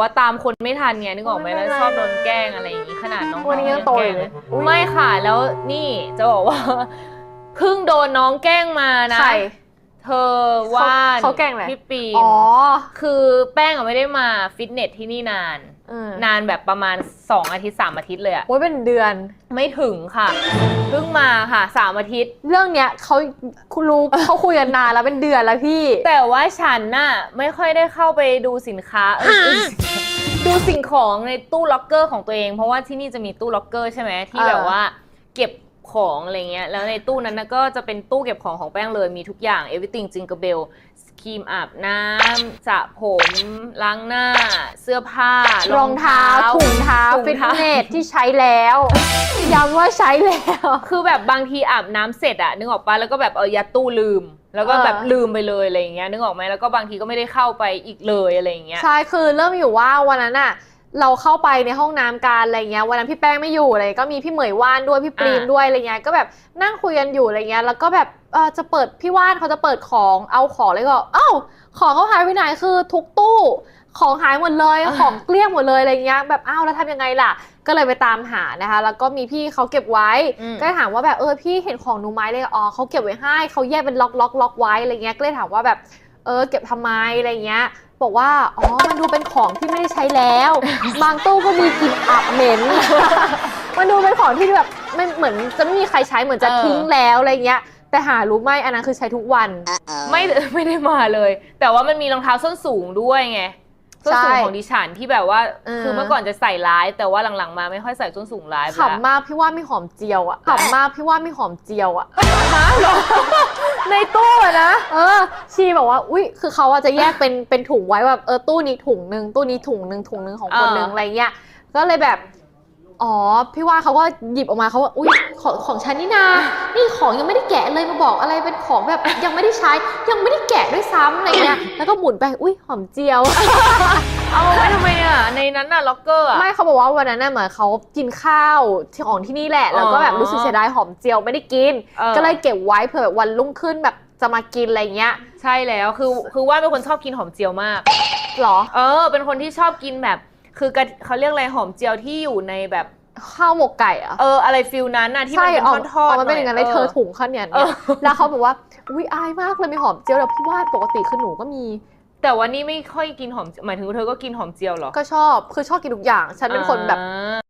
ว่าตามคนไม่ทันไงนึกออกไหมไม่แล้วเป็นไรชอบโดนแกล้งอะไรอย่างงี้ขนาดน้องวันนี้ยังโตอยู่เลยๆไม่ค่ะ แล้วนี่จะบอกว่าเพิ่งโดนน้องแกล้งมานะใครเธอว่านเขาแกล้งอะไรพี่ปีมอ๋อคือแป้งอะไม่ได้มาฟิตเนสที่นี่นานเออนานแบบประมาณ 2 อาทิตย์ 3 อาทิตย์เลยอะโอ้ยเป็นเดือนไม่ถึงค่ะเพิ่งมาค่ะ 3 อาทิตย์ เรื่องเนี้ยเขาคุณรู้เขาคุยกันนานแล้วเป็นเดือนแล้วพี่ แต่ว่าฉันน่ะไม่ค่อยได้เข้าไปดูสินค้าเอ้ยเอ้ย ดูสิ่งของในตู้ล็อกเกอร์ของตัวเอง เพราะว่าที่นี่จะมีตู้ล็อกเกอร์ใช่ไหมที่เออแบบว่า เก็บของอะไรเงี้ยแล้วในตู้นั้นนะก็จะเป็นตู้เก็บของของแป้งเลยมีทุกอย่าง everything jingle bell ครีมอาบน้ำสระผม ล้างหน้า เสื้อผ้ารองเท้าถุงเท้าถุง ฟิตเท้าเนสที่ใช้แล้วย้ำว่าใช้แล้ว คือแบบบางทีอาบน้ำเสร็จอะนึกออกปะแล้วก็แบบเออยัดตู้ลืม แล้วก็เออแบบลืมไปเลยอะไรอย่างเงี้ยนึกออกไหมแล้วก็บางทีก็ไม่ได้เข้าไปอีกเลยอะไรอย่างเงี้ย ใช่คือเริ่มอยู่ว่าวันนั้นอะ เราเข้าไปในห้องน้ำกันอะไรเงี้ยวันนั้นพี่แป้งไม่อยู่อะไรก็มีพี่เหมยว่านด้วยพี่ปรีมอ่าด้วยอะไรเงี้ยก็แบบนั่งคุยกันอยู่อะไรเงี้ยแล้วก็แบบเออจะเปิดพี่ว่านเขาจะเปิดของเอาของเลยก็เอ้าของเขาหายไปไหนคือทุกตู้ของหายหมดเลยของเกลี้ยงหมดเลยอะไรเงี้ยแบบอ้าวแล้วทำยังไงล่ะ ก็เลยไปตามหานะคะ แล้วก็มีพี่เขาเก็บไว้อืมก็เลยถามว่าแบบเออพี่เห็นของหนูไหมเลยอ๋อเขาเก็บไว้ให้เขาแยกเป็นล็อกล็อกล็อกไว้อะไรเงี้ยก็เลยถามว่าแบบเออเก็บทำไมอะไรเงี้ย บอกว่า อ๋อ มันดูเป็นของที่ไม่ได้ใช้แล้ว บางตู้ก็มีกลิ่นอับเหม็น มันดูเป็นของที่แบบไม่เหมือนจะไม่มีใครใช้เหมือนจะเออทิ้งแล้วอะไรเงี้ย แต่หารู้ไหมอันนั้นคือใช้ทุกวัน ไม่ไม่ได้มาเลย แต่ว่ามันมีรองเท้าส้นสูงด้วยไงส้นสูงใช่ของดิฉันที่แบบว่าเออคือเมื่อก่อนจะใส่ร้าย แต่ว่าหลังๆมาไม่ค่อยใส่ส้นสูงร้ายไปละขำมากพี่ว่าไม่หอมเจียวอะขำมากพี่ว่าไม่หอมเจียวอะ ในตู้อะนะ เออ ชีบอกว่า อุ้ยคือเขาอะจะแยกเป็น เป็นถุงไว้แบบ เออ ตู้นี้ถุงหนึ่งตู้นี้ถุงหนึ่งถุงหนึ่งของคนหนึ่งเออออะไรเงี้ย ก็เลยแบบ อ๋อ พี่ว่าเขาก็หยิบออกมาเขาว่า อุ้ยของของฉันนี่นา นี่ของยังไม่ได้แกะเลยมาบอกอะไรเป็นของแบบยังไม่ได้ใช้ ยังไม่ได้แกะด้วยซ้ำอะไรเงี้ย แล้วก็หมุนไป อุ้ยหอมเจียว เอาไว้ทำไมอะ ในนั้นน่ะล็อกเกอร์อะ ไม่เขาบอกว่าวันนั้นน่ะเหมือนเขากินข้าวที่ของที่นี่แหละ แล้วก็แบบอ๋อรู้สึกเสียดายหอมเจียวไม่ได้กินออ ก็เลยเก็บไว้เผื่อแบบวันรุ่งขึ้นแบบจะมากินอะไรเงี้ยใช่แล้วคือคือว่าเป็นคนชอบกินหอมเจียวมาก หรอเออ เป็นคนที่ชอบกินแบบ คือกะเขาเรียกอะไรหอมเจียวที่อยู่ในแบบ ข้าวหมกไก่เหรอะเอออะไรฟิลนั้นน่ะที่มันใช่เป็นออกทอดออกๆมาเป็นอย่างนั้นเลยหเธอถุงข้าวเหนียวเอเนี่ยอแล้วเขาบอกว่าอุ้ยอายมากเลยมีหอมเจียวแล้วพี่ว่าปกติคือหนูก็มี แต่ว่านี่ไม่ค่อยกินหอมหมายถึงเธอก็กินหอมเจียวเหรอ ก็ชอบคือชอบกินทุกอย่าง ฉันเป็นคนแบบอ่า